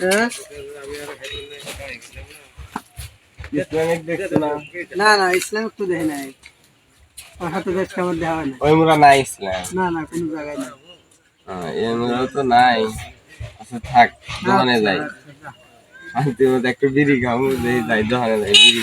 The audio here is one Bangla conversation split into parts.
হ্যাঁ? ইসলামিক দেখছ না? না না ইসলামিক তো দেখি নাই। ওর হাতে দেওয়া হয় না। ওই মুরা নাই ইসলাম। না না কোনো জায়গায় না হ্যাঁ, এই তো নাই। আচ্ছা থাক দোকানে যাই। শান্তি মতো একটু বিড়ি খাব যাই দোকানে যাই বিড়ি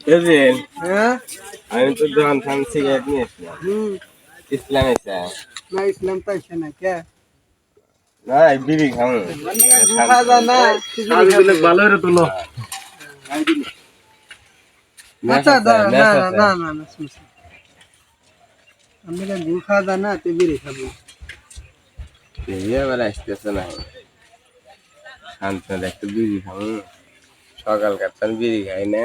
বুঝলেন হ্যাঁ আমি তো দোকান খান সিগারেট নিয়ে এসলাম হুম ইসলাম এসে না ইসলাম তো আসে না কে না এই বিড়ি খাব গুখা যা না ভালো রে তুলো আচ্ছা দা না না না না না শুন শুন। আমি তো গুখা যা না তুই বিড়ি খাবি এবার আসতেছে না শান্ত একটু বিড়ি খাব সকাল কাটতাম বিড়ি খাই না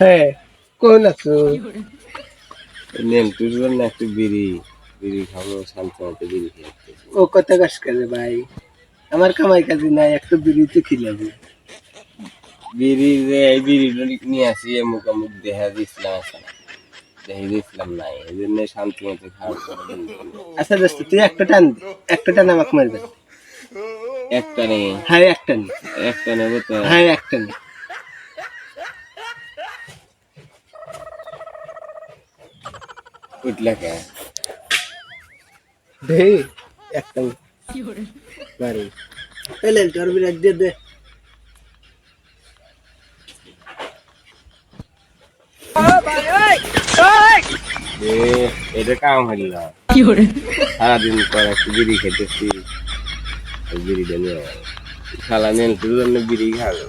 হ্যাঁ কোন আছো নেন তুই জন্য একটু বিড়ি বিড়ি খাব শান্ত মতো বিড়ি খেয়ে ও কত গাছ কাজে ভাই? আমার কামাই কাজে নাই একটু বিড়ি তো খিলাবো বিড়ি যে এই বিড়িটা নিয়ে আসি এ মুখামুখ দেখা দিয়েছিলাম না। দেখে দিয়েছিলাম নাই এই জন্য শান্তি মতো খাওয়ার পরে আচ্ছা দোস্ত তুই একটা টান একটা টান আমাকে মারবে। একটা নেই হ্যাঁ একটা নে। একটা নেব তো। হ্যাঁ একটা নে। উঠলে কে দে একটা নে। বাড়ি এলে তোর বিরাট দিয়ে দে এ, এটা কাম হইল না সারাদিন পর একটু বিড়ি খেতেছি ওই বিড়িটা নিয়ে আয়। শালা নেন তোর জন্য বিড়ি খাবে